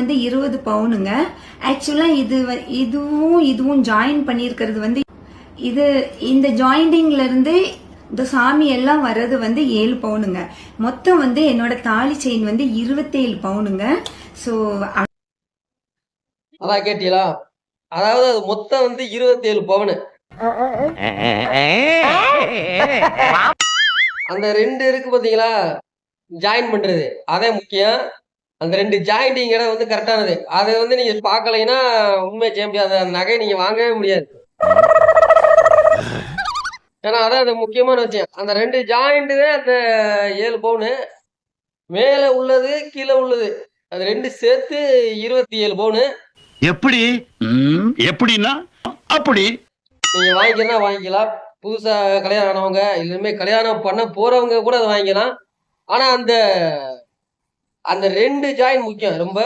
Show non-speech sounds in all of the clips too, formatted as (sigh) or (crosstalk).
வந்து இருபது பவுனுங்க. ஆக்சுவலா இது இதுவும் இதுவும் ஜாயின் பண்ணியிருக்கிறது வந்து இது இந்த ஜாயிண்டிங்ல இருந்து இந்த சாமி எல்லாம் வர்றது வந்து ஏழு பவுனுங்க. மொத்தம் வந்து என்னோட தாலி செயின் வந்து இருபத்தேழு பவுனுங்க. ஸோ அதான் கேட்டீங்களா? அதாவது அது மொத்தம் வந்து இருபத்தேழு பவுனு. அந்த ரெண்டு இருக்கு பாத்தீங்களா? ஜாயின் பண்றது. அதே முக்கியம் அந்த ரெண்டு ஜாயிண்டிங் இடம் வந்து கரெக்டானது அதை வந்து நீங்க பார்க்கலைன்னா உண்மையை செய்ய முடியாது. அந்த நகையை நீங்க வாங்கவே முடியாது. ஏன்னா அதான் அது முக்கியமான விஷயம். அந்த ரெண்டு ஜாயிண்ட் தான் அந்த ஏழு பவுனு. மேலே உள்ளது கீழே உள்ளது. அது ரெண்டு சேர்த்து இருபத்தி ஏழு பவுனு. எப்படி? எப்படின்னா அப்படி. நீங்க வாங்கிக்கிறதா வாங்கிக்கலாம். புதுசா கல்யாணம் ஆனவங்க இல்லையுமே கல்யாணம் பண்ண போறவங்க கூட அதை வாங்கிக்கலாம். ஆனா அந்த அந்த ரெண்டு ஜாயின் முக்கியம். ரொம்ப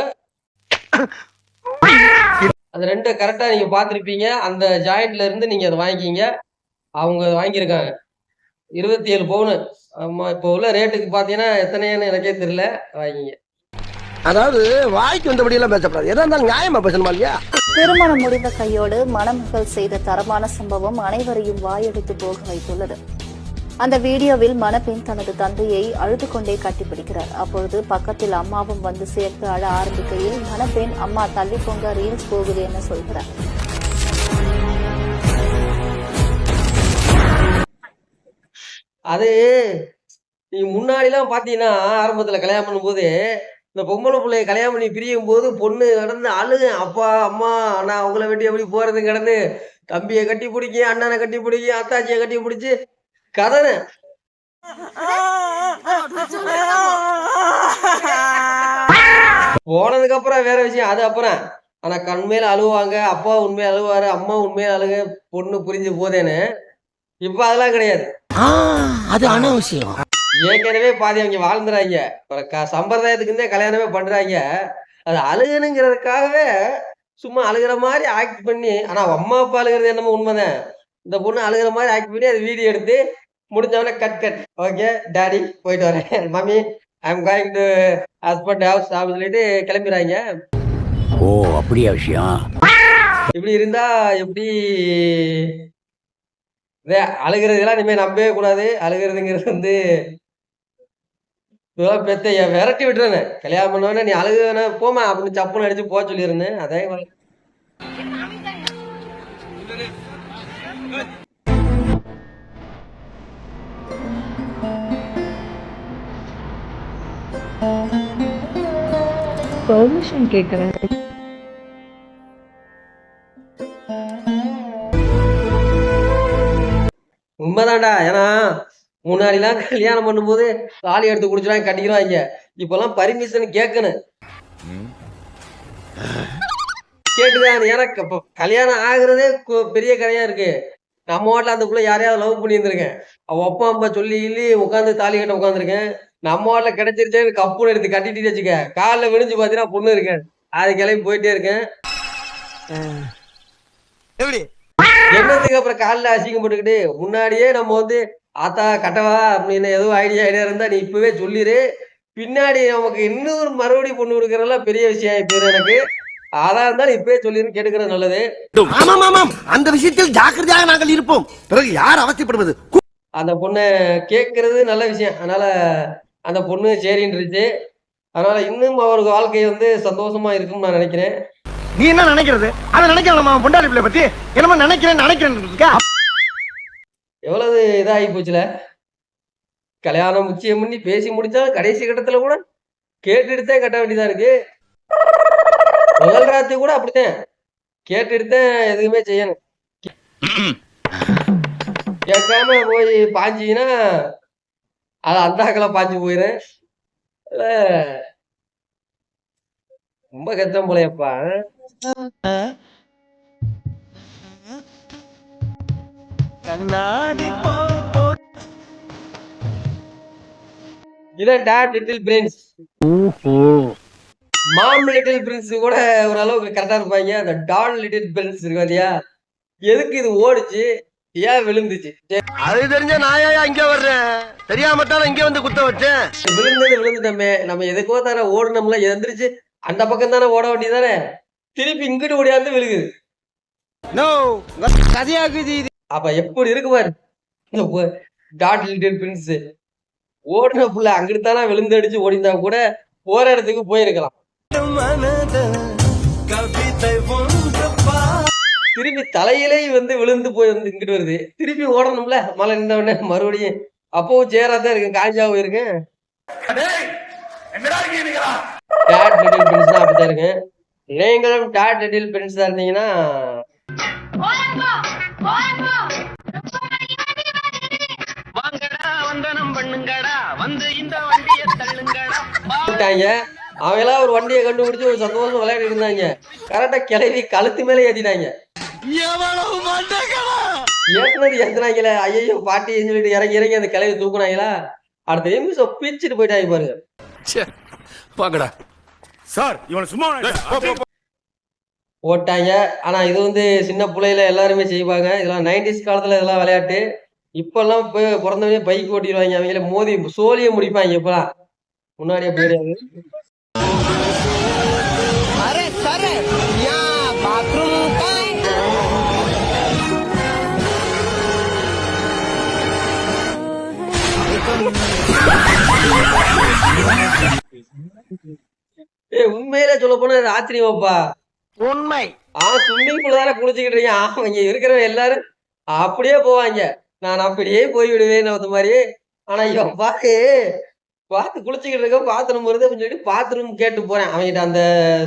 அந்த ரெண்டு கரெக்டா நீங்க பார்த்திருப்பீங்க. அந்த ஜாயிண்ட்ல இருந்து நீங்க அதை வாங்கிக்கிங்க. அவங்க வாங்கியிருக்காங்க. இருபத்தி ஏழு பவுனு. ஆமா இப்போ உள்ள ரேட்டுக்கு பாத்தீங்கன்னா எத்தனைன்னு எனக்கே தெரியல. வாங்கிங்க அதாவது வாய்க்கு வந்தபடி எல்லாம் பேசப்படாது எதா இருந்தாலும் நியாயமா பேசணுமா இல்லையா? திருமணம் முடிந்த கையோடு மணமகள் செய்த தரமான சம்பவம் அனைவரையும் வாயெடுத்து போக வைத்துள்ளது. அந்த வீடியோவில் மணப்பெண் தனது தந்தையை அழுது கொண்டே கட்டிப்பிடிக்கிறார். அப்பொழுது பக்கத்தில் அம்மாவும் வந்து சேர்த்து அழ ஆரம்பிக்கையில் மணப்பெண் அம்மா தள்ளி போங்க ரீல்ஸ் போகுது என சொல்கிறார். அது நீ முன்னாடிலாம் பாத்தீங்கன்னா ஆரம்பத்துல கல்யாணம் பண்ணும்போது இந்த பொம்பளை பிள்ளைய கல்யாணம் பண்ணி பிரியும் போது பொண்ணு கிடந்து அழுகு அப்பா அம்மா நான் அவங்கள வெட்டி எப்படி போறது கிடந்து தம்பியை கட்டி பிடிக்க அண்ணனை கட்டி பிடிக்க அத்தாச்சியை கட்டி பிடிச்சி கதனை போனதுக்கு அப்புறம் வேற விஷயம் அது அப்புறம். ஆனா கண்மையில அழுவாங்க அப்பா உண்மையா அழுவாரு அம்மா உண்மையா அழுக பொண்ணு புரிஞ்சு போதேன்னு. இப்ப அதெல்லாம் கிடையாது. அது அனாவசியம். ஏற்கனவே பாதி அவங்க வாழ்ந்துறாங்க. சம்பிரதாயத்துக்குன்னே கல்யாணமே பண்றாங்க. அது அழுகணுங்கிறதுக்காகவே சும்மா அழுகிற மாதிரி ஆக்ட் பண்ணி ஆனா அம்மா அப்பா அழுகிறது என்னமோ உண்மைதான். இந்த பொண்ணு அழுகிற மாதிரி ஆக்ட் பண்ணி அது வீடியோ எடுத்து முடிஞ்சவொடனே கட் கட் ஓகே டாடி போயிட்டு வரேன். Mummy I am going to husband house அப்படின்னு சொல்லிட்டு கிளம்பிடுறாங்க ஓ அப்படியா விஷயம்? இப்படி இருந்தா எப்படி இதே அழுகிறதெல்லாம் இனிமே நம்பவே கூடாது. அழுகிறதுங்கிறது வந்து இதெல்லாம் பெத்த என் விரட்டி விட்டுறேன் கல்யாணம் பண்ணவனே நீ அழுகுன போமா அப்படின்னு சப்புன்னு அடிச்சு போக சொல்லியிருந்தேன். அதே பெர்மிஷன் கேட்குறேன் உண்மைதான்டா. ஏன்னா முன்னாடிலாம் கல்யாணம் பண்ணும்போது தாலி எடுத்து குடிச்சிடாங்க கட்டிக்கிறாங்க இப்பெல்லாம் பர்மிஷன் கேட்கணும். கேட்டுதான். எனக்கு இப்போ கல்யாணம் ஆகுறதே பெரிய கதையா இருக்கு. நம்ம வீட்டில் அந்த பிள்ளை யாரையாவது லவ் பண்ணியிருந்திருக்கேன். அவ அப்பா அம்மா சொல்லி சொல்லி உட்காந்து தாலி கட்ட உட்காந்துருக்கேன் நம்ம வீட்டில் கிடைச்சிருச்சேன்னு கப்புன்னு எடுத்து கட்டிட்டு வச்சுக்க காலில் விழுந்து பார்த்தீங்கன்னா பொண்ணு இருக்கேன். அது கிளம்பி போயிட்டே இருக்கேன். எப்படி? என்னத்துக்கு அப்புறம் காலில் அசிங்கப்பட்டுக்கிட்டு முன்னாடியே நம்ம வந்து ஆத்தா கட்டவா அப்படின்னு எதுவும் ஐடியா ஐடியா இருந்தா நீ இப்பவே சொல்லிடு பின்னாடி நமக்கு இன்னொரு மறுபடியும் பொண்ணு கொடுக்கறதெல்லாம் பெரிய விஷயம் இப்போ எனக்கு. அதான் இருந்தாலும் இப்பவே சொல்லிடு கேட்டுக்கிறது நல்லது. ஆமாம் ஆமாம் அந்த விஷயத்தில் ஜாக்கிரதையாக நாங்கள் இருப்போம். பிறகு யார் அவசியப்படுவது? அந்த பொண்ணை கேட்கறது நல்ல விஷயம். அதனால அந்த பொண்ணு சரின்றுச்சு அதனால இன்னும் அவருக்கு வாழ்க்கை வந்து சந்தோஷமா இருக்கும்னு நான் நினைக்கிறேன். நீ என்ன நினைக்கிறது? அதை நினைக்கலாம் பொண்டாடி பிள்ளை பத்தி. என்னமோ நினைக்கிறேன் நினைக்கிறேன் எவ்வளவு இதாகி போச்சுல? கல்யாணம் முச்சியம் பண்ணி பேசி முடிச்சா கடைசி கட்டத்துல கூட கேட்டுட்டு தான் கட்ட வேண்டியதா இருக்கு. முதல் ராத்திரி கூட அப்படித்தான். கேட்டுட்டு தான் எதுவுமே செய்யணும். (laughs) கேட்காம போய் பாஞ்சிங்கன்னா அது அந்தாக்களை பாஞ்சு போயிடும் ரொம்ப கத்தம் போலையப்பா இதான் dad little prince mom little prince கூட ஓரளவுக்கு கரெக்டா இருப்பாங்க. அந்த டான் லிட்டில் பிரின்ஸ் இருக்கு எதுக்கு இது ஓடுச்சு? ஏன் விழுந்துச்சு? அது தெரிஞ்ச நாயா இங்க வர்றேன்? தெரியாம தான் இங்க வந்து குத்த வச்சேன். விழுந்தது விழுந்துட்டோமே. நம்ம எதுக்கோ தானே ஓடணும்ல. எந்திரிச்சு அந்த பக்கம் தானே ஓட வேண்டியதானே? திருப்பி இங்கிட்டு ஓடியாந்து விழுகுது நோ கதையாகுது இது. அப்ப எப்படி இருக்கு பாரு. Dad little prince. ஓடின புள்ள அங்கிட்டு தானே விழுந்து அடிச்சு ஓடிந்தா கூட போற இடத்துக்கு போயிருக்கலாம். திருப்பி தலையிலே வந்து விழுந்து போய் வந்து இங்கிட்டு வருது. திருப்பி ஓடணும்ல? மழை நின்ற உடனே மறுபடியும் அப்பவும் சேராதான் இருக்கு. காஞ்சாவும் இருக்கு. டாட் லிட்டில் பிரின்ஸ் தான் அப்படித்தான் இருக்கு. நீங்களும் டாட் லிட்டில் பிரின்ஸ் தான் இருந்தீங்கன்னா விட்டாங்க. அவங்களாம் ஒரு வண்டியை கண்டுபிடிச்சு ஒரு சந்தோஷம் விளையாடிட்டு இருந்தாங்க. கரெக்டா கிளவி கழுத்து மேலே ஏத்திட்டாங்க. ஏத்துனது ஏத்துனாங்களே ஐயோ பாட்டின்னு சொல்லிட்டு இறங்கி இறங்கி அந்த கிளவி தூக்குனாங்களா? அடுத்த நிமிஷம் பிச்சுட்டு போயிட்டாங்க பாருங்க பாக்கடா சார் இவனை சும்மா போட்டாங்க. ஆனா இது வந்து சின்ன பிள்ளையில எல்லாருமே செய்வாங்க. இதெல்லாம் நைன்டிஸ் காலத்துல இதெல்லாம் விளையாட்டு. இப்பெல்லாம் போய் பிறந்தவனே பைக் ஓட்டிடுவாங்க. அவங்கள மோதி சோழியை முடிப்பாங்க இப்பெல்லாம். முன்னாடியே போயிடாது. அரே சரே. யா பாத்ரூம் ஏய் உண்மையிலே சொல்ல போனா இது ஆச்சரியமாப்பா உண்மை. ஆ ஸ்விம்மிங் பூல் தானே குளிச்சுக்கிட்டு இருக்கீங்க ஆமா இங்க இருக்கிறவங்க எல்லாரும் அப்படியே போவாங்க. நான் அப்படியே போய் விடுவேன் அந்த மாதிரி. ஆனா இவன் பாரு பார்த்து குளிச்சுக்கிட்டு இருக்க பாத்ரூம் வருது அப்படின்னு சொல்லிட்டு பாத்ரூம் கேட்டு போறேன். அவன்கிட்ட அந்த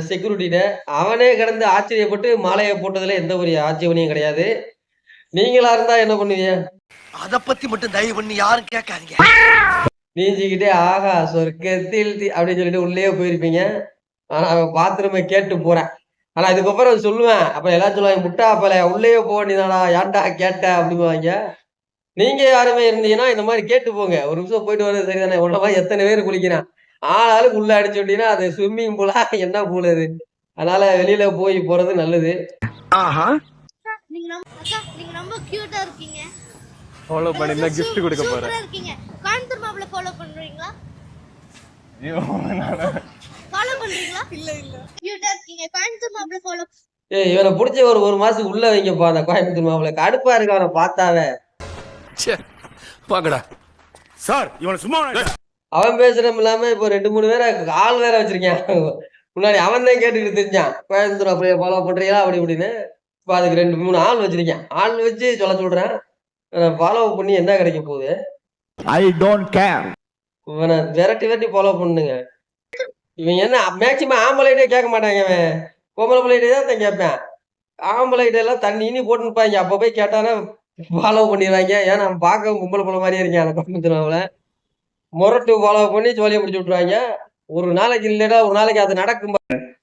செக்யூரிட்டிட்ட அவனே கிடந்து ஆச்சரியப்பட்டு மாலையை போட்டதுல எந்த ஒரு ஆட்சேபனையும் கிடையாது. நீங்களா இருந்தா என்ன பண்ணுவீங்க? அத பத்தி மட்டும் தயவு பண்ணி யாரும் கேட்காதீங்க. நீஞ்சிக்கிட்டே ஆகா சொர்க்கத்தில் அப்படின்னு சொல்லிட்டு உள்ளே போயிருப்பீங்க. ஆனா பாத்ரூமை கேட்டு போறேன். ஆனா இதுக்கப்புறம் சொல்லுவேன். அப்ப எல்லாம் சொல்லுவாங்க முட்டா பல உள்ளேயே போக வேண்டியதாடா ஏன்டா கேட்ட? அப்படிங்குவாங்க நீங்க யாருமே இருந்தீங்கன்னா இந்த மாதிரி கேட்டு போங்க. ஒரு நிமிஷம் போயிட்டு வர்றது சரிதானே. உன்ன மாதிரி எத்தனை பேர் குளிக்கிறான். ஆளாளுக்கு உள்ள அடிச்சு விட்டீங்கன்னா அது ஸ்விம்மிங் பூலா என்ன பூல் அது? அதனால வெளியில போய் போறது நல்லது. ஆஹா. நீங்க ரொம்ப அக்கா நீங்க ரொம்ப கியூட்டா இருக்கீங்க. ஃபாலோ பண்ணி தான் gift கொடுக்க போறேன். இருக்கீங்க. கோயம்புத்தூர் மாப்பிள ஃபாலோ பண்றீங்களா? ஃபாலோ பண்றீங்களா? இல்ல இல்ல. கியூட்டா இருக்கீங்க. கோயம்புத்தூர் மாப்பிள ஃபாலோ ஏய் இவனை பிடிச்ச ஒரு ஒரு மாசத்துக்கு உள்ள வைங்கப்பா அந்த கோயம்புத்தூர் மாப்பிள்ள. கடுப்பா இருக்கு அவனை பார்த்தாவே. பாக்கடா சார் இவனை சும்மா அவன் பேசுறதும் இல்லாம இப்போ ரெண்டு மூணு பேரை ஆள் வேற வச்சிருக்கேன். முன்னாடி அவன் தான் கேட்டுக்கிட்டு தெரிஞ்சான். கோயம்புத்தூர் அப்படியே ஃபாலோ பண்றீங்களா அப்படி இப்படின்னு. இப்போ அதுக்கு ரெண்டு மூணு ஆள் வச்சிருக்கேன். ஆள் வச்சு சொல்ல சொல்றேன். ஃபாலோ பண்ணி என்ன கிடைக்க போகுது? ஐ டோன்ட் கேர் இவனை விரட்டி விரட்டி ஃபாலோ பண்ணுங்க. இவன் என்ன மேக்சிமம் ஆம்பளைட்டே கேட்க மாட்டாங்க அவன் பொம்பளை பிள்ளைகிட்டே தான் தான் கேட்பேன். ஆம்பளைகிட்ட எல்லாம் தண்ணி இனி போட்டுன்னு நிற்பாங்க அப்போ போய் கேட்டானா ஃபாலோ பண்ணிடுவாங்க. ஏன்னா நம்ம பார்க்க கும்பல் போல மாதிரியே இருக்கேன். அந்த கோயம்புத்தூர் முரட்டு ஃபாலோ பண்ணி ஜோலியை முடிச்சு விட்ருவாங்க ஒரு நாளைக்கு இல்லைடா ஒரு நாளைக்கு அது நடக்கும்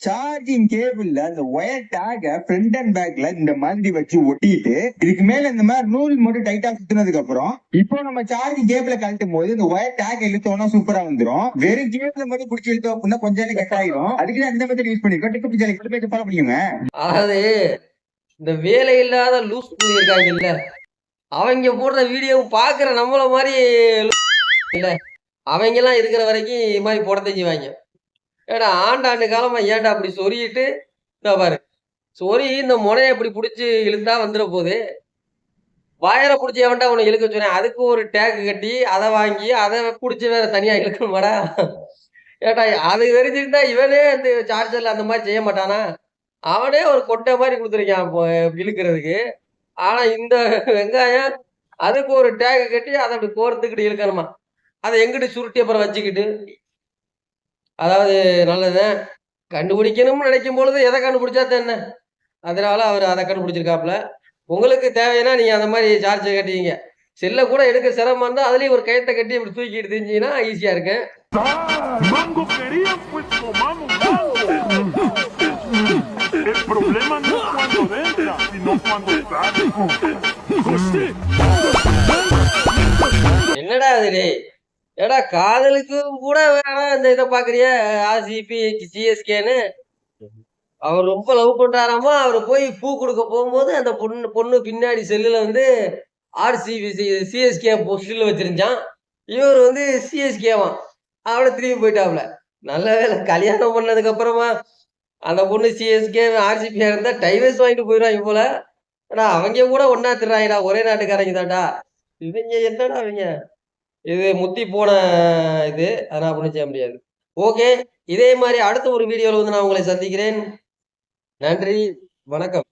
சார்ஜிங் கேபிள்ல அந்த ஒயர் டேக ஃப்ரண்ட் அண்ட் பேக்ல இந்த மாதிரி வச்சு ஒட்டிட்டு இதுக்கு மேல இந்த மாதிரி நூல் மட்டும் டைட்டா சுத்தினதுக்கு அப்புறம் இப்போ நம்ம சார்ஜிங் கேபிள கழட்டும் போது இந்த ஒயர் டேக் இழுத்தோம்னா சூப்பரா வந்துரும். வெறும் கேபிள மட்டும் பிடிச்சி இழுத்தோம் அப்படின்னா கொஞ்சம் நேரம் கட் ஆயிரும். அதுக்கு தான் இந்த மெத்தட் யூஸ் பண்ணிருக்கோம் டிக்கெட் ஜாலி போய் ஃபாலோ பண்ணிக்கோங்க. அதாவது இந்த வேலை இல்லாத லூஸ் புள்ளி இருக்காங்கல்ல அவங்க போடுற வீடியோ பாக்குற நம்மள மாதிரி இல்ல. அவங்கெல்லாம் இருக்கிற வரைக்கும் இது மாதிரி போடத்தான் செய்வாங்க ஏடா ஆண்டாண்டு காலமாக ஏன்டா அப்படி சொருகிட்டு இந்த பாரு. சொறி இந்த முனையை இப்படி பிடிச்சி இழுந்தா வந்துட போகுது. வயரை பிடிச்சி எவன்டா உன்னை இழுக்க சொன்னேன்? அதுக்கு ஒரு டேக்கு கட்டி அதை வாங்கி அதை பிடிச்சி வேற தனியாக இழுக்கணுமாடா? ஏட்டா அது தெரிஞ்சிருந்தா இவனே அந்த சார்ஜரில் அந்த மாதிரி செய்ய மாட்டானா? அவனே ஒரு கொட்டை மாதிரி கொடுத்துருக்கான் இப்போ இழுக்கிறதுக்கு. ஆனால் இந்த வெங்காயம் அதுக்கு ஒரு டேக்கு கட்டி அதை அப்படி கோர்த்துக்கிட்டு இழுக்கணுமா? அதை எங்கிட்டு சுருட்டி அப்புறம் வச்சுக்கிட்டு அதாவது நல்லது கண்டுபிடிக்கணும்னு நினைக்கும் பொழுது எதை கண்டுபிடிச்சா தான் அதனால அவர் அதை கண்டுபிடிச்சிருக்காப்புல. உங்களுக்கு தேவைன்னா நீங்க அந்த மாதிரி சார்ஜ் கட்டிங்க செல்ல கூட எடுக்க சிரமம் இருந்தால் அதுலயும் ஒரு கயத்தை கட்டி இப்படி தூக்கிட்டு தெரிஞ்சீங்கன்னா ஈஸியா இருக்கு. என்னடா அது டேய்? ஏடா காதலுக்கு கூட வேணாம் இந்த இதை பாக்குறிய ஆர்சிபி சிஎஸ்கேன்னு அவர் ரொம்ப லவ் பண்றாராமா? அவர் போய் பூ கொடுக்க போகும்போது அந்த பொண்ணு பொண்ணு பின்னாடி செல்லுல வந்து ஆர்சிபி சிஎஸ்கே ஸ்டில் வச்சிருந்தான். இவர் வந்து சிஎஸ்கேவான் அவளை திரும்பி போயிட்டாப்ல. நல்ல வேளை கல்யாணம் பண்ணதுக்கு அப்புறமா அந்த பொண்ணு சிஎஸ்கே ஆர்சிபியா இருந்தா டைவர்ஸ் வாங்கிட்டு போயிடுவாங்க போல ஆனா அவங்க கூட ஒன்னா திருறாங்கடா ஒரே நாட்டுக்காரங்க தான்டா. இவங்க என்னடா அவங்க இது முத்தி போன இது அதனால் ஒன்றும் செய்ய முடியாது. ஓகே இதே மாதிரி அடுத்த ஒரு வீடியோவில் வந்து நான் உங்களை சந்திக்கிறேன். நன்றி வணக்கம்.